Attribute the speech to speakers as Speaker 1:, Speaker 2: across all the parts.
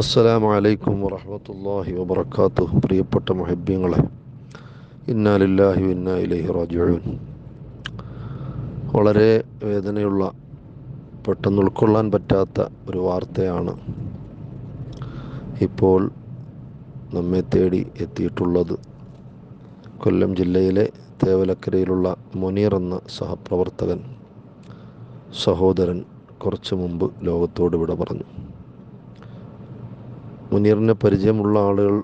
Speaker 1: അസ്സലാമു അലൈക്കും വറഹമത്തല്ലാഹി വബർക്കാത്തു പ്രിയപ്പെട്ട മഹബ്യങ്ങളെ ഇന്നാലില്ലാഹി ഇന്നാ ഇലൈഹി റാജിഊൻ വളരെ വേദനയുള്ള പെട്ടെന്ന് ഉൾക്കൊള്ളാൻ പറ്റാത്ത ഒരു വാർത്തയാണ് ഇപ്പോൾ നമ്മെ തേടി എത്തിയിട്ടുള്ളത് കൊല്ലം ജില്ലയിലെ തേവലക്കരയിലുള്ള മുനീർ എന്ന സഹപ്രവർത്തകൻ സഹോദരൻ കുറച്ചു മുമ്പ് ലോകത്തോട് വിട പറഞ്ഞു മുനീറിനെ പരിചയമുള്ള ആളുകൾ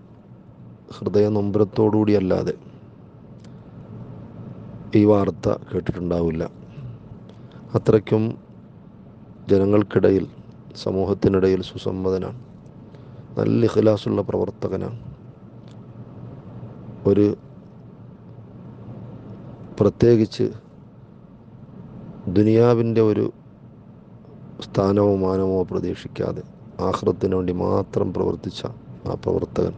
Speaker 1: ഹൃദയ അല്ലാതെ ഈ വാർത്ത കേട്ടിട്ടുണ്ടാവില്ല അത്രയ്ക്കും ജനങ്ങൾക്കിടയിൽ സമൂഹത്തിനിടയിൽ സുസമ്മതനാണ് നല്ല ഇഖലാസുള്ള പ്രവർത്തകനാണ് ഒരു പ്രത്യേകിച്ച് ദുനിയാവിൻ്റെ ഒരു സ്ഥാനമോ മാനമോ പ്രതീക്ഷിക്കാതെ ആഹ്റത്തിന് വേണ്ടി മാത്രം പ്രവർത്തിച്ച ആ പ്രവർത്തകൻ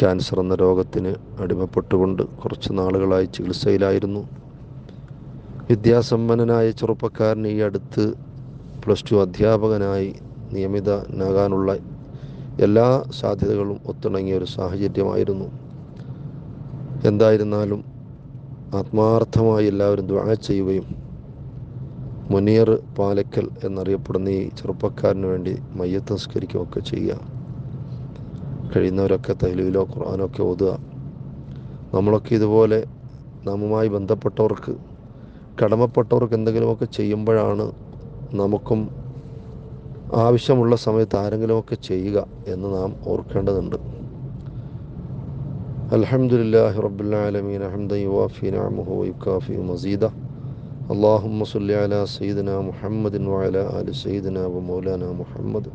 Speaker 1: ക്യാൻസർ എന്ന രോഗത്തിന് അടിമപ്പെട്ടുകൊണ്ട് കുറച്ച് നാളുകളായി ചികിത്സയിലായിരുന്നു വിദ്യാസമ്പന്നനായ ചെറുപ്പക്കാരൻ ഈ അടുത്ത് പ്ലസ് ടു അധ്യാപകനായി നിയമിതനാകാനുള്ള എല്ലാ സാധ്യതകളും ഒത്തിണങ്ങിയ ഒരു സാഹചര്യമായിരുന്നു എന്തായിരുന്നാലും ആത്മാർത്ഥമായി എല്ലാവരും ദ്വാ ചെയ്യുകയും മുനീർ പാലക്കൽ എന്നറിയപ്പെടുന്ന ഈ ചെറുപ്പക്കാരന് വേണ്ടി മയ്യത്ത് നിസ്കരിക്കുകയൊക്കെ ചെയ്യുക കഴിയുന്നവരൊക്കെ തൈലയിലോ ഖുർആാനോ ഒക്കെ ഓതുക നമ്മളൊക്കെ ഇതുപോലെ നമ്മുമായി ബന്ധപ്പെട്ടവർക്ക് കടമപ്പെട്ടവർക്ക് എന്തെങ്കിലുമൊക്കെ ചെയ്യുമ്പോഴാണ് നമുക്കും ആവശ്യമുള്ള സമയത്ത് ആരെങ്കിലുമൊക്കെ ചെയ്യുക എന്ന് നാം ഓർക്കേണ്ടതുണ്ട് അലഹമുല്ലാ റബുല്ലാലമീൻ അഹമ്മദ് യുവാഫി നാമുഹു യുക്കാഫി മസീദ اللهم صل على سيدنا محمد وعلى آل വ ومولانا മുഹമ്മദ്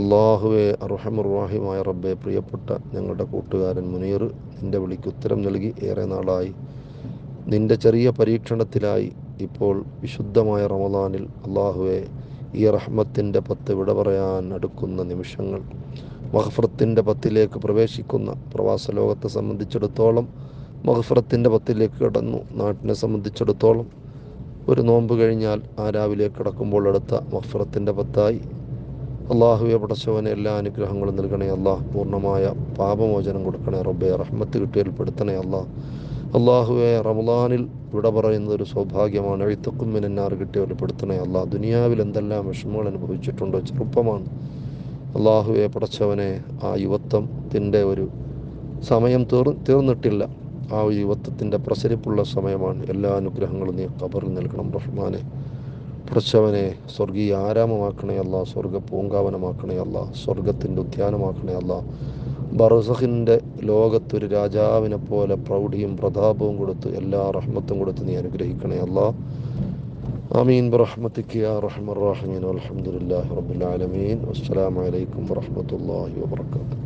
Speaker 1: അള്ളാഹുവെ അർഹമുറാഹിമായ റബ്ബെ പ്രിയപ്പെട്ട ഞങ്ങളുടെ കൂട്ടുകാരൻ മുനീർ നിൻ്റെ വിളിക്ക് ഉത്തരം നൽകി ഏറെ നാളായി നിൻ്റെ ചെറിയ പരീക്ഷണത്തിലായി ഇപ്പോൾ വിശുദ്ധമായ റമദാനിൽ അള്ളാഹുവെ ഈ റഹ്മത്തിൻ്റെ പത്ത് വിട പറയാൻ അടുക്കുന്ന നിമിഷങ്ങൾ മഹഫ്രത്തിൻ്റെ പത്തിലേക്ക് പ്രവേശിക്കുന്ന പ്രവാസ ലോകത്തെ സംബന്ധിച്ചിടത്തോളം മഹഫറത്തിൻ്റെ പത്തിലേക്ക് കടന്നു നാട്ടിനെ സംബന്ധിച്ചിടത്തോളം ഒരു നോമ്പ് കഴിഞ്ഞാൽ ആ രാവിലെ കിടക്കുമ്പോൾ എടുത്ത മഹഫറത്തിൻ്റെ പത്തായി അള്ളാഹുവെ പടച്ചവന് എല്ലാ അനുഗ്രഹങ്ങളും നൽകണേ അള്ളാഹ് പൂർണ്ണമായ പാപമോചനം കൊടുക്കണേ റബ്ബെ റഹ്മത്ത് കിട്ടിയൽപ്പെടുത്തണേ അള്ളാഹ് അള്ളാഹുവെ റമലാനിൽ ഇവിടെ പറയുന്നത് ഒരു സൗഭാഗ്യമാണ് എഴുത്തക്കും മിനന്നാർ കിട്ടിയവൽപ്പെടുത്തണേ അള്ളാഹ് ദുനിയാവിൽ എന്തെല്ലാം വിഷമങ്ങൾ അനുഭവിച്ചിട്ടുണ്ടോ ചെറുപ്പമാണ് അള്ളാഹുവെ പടച്ചവനെ ആ യുവത്വത്തിൻ്റെ ഒരു സമയം തീർ തീർന്നിട്ടില്ല ആ യുവത്വത്തിൻ്റെ പ്രസരിപ്പുള്ള സമയമാണ് എല്ലാ അനുഗ്രഹങ്ങളും നീ ഖബറിൽ നൽകണം റഹ്മാനെ പ്രശവനെ സ്വർഗീയ ആരാമമാക്കണേ അല്ല സ്വർഗ പൂങ്കാവനമാക്കണേ അല്ല സ്വർഗത്തിൻ്റെ ഉദ്യാനമാക്കണേ അല്ല ബർസഹിൻ്റെ ലോകത്തൊരു രാജാവിനെ പോലെ പ്രൗഢിയും പ്രതാപവും കൊടുത്ത് എല്ലാ റഹ്മത്തും കൊടുത്ത് നീ അനുഗ്രഹിക്കണേ അല്ല ആമീൻ ബറഹ്മത്തിക്ക് യാ റഹ്മർ റഹീൻ അലഹമുല്ലാ റബുലാലമീൻ അസ്സലാമലൈക്കും വറഹമത്തല്ലാഹി വാബർക്കാത്തു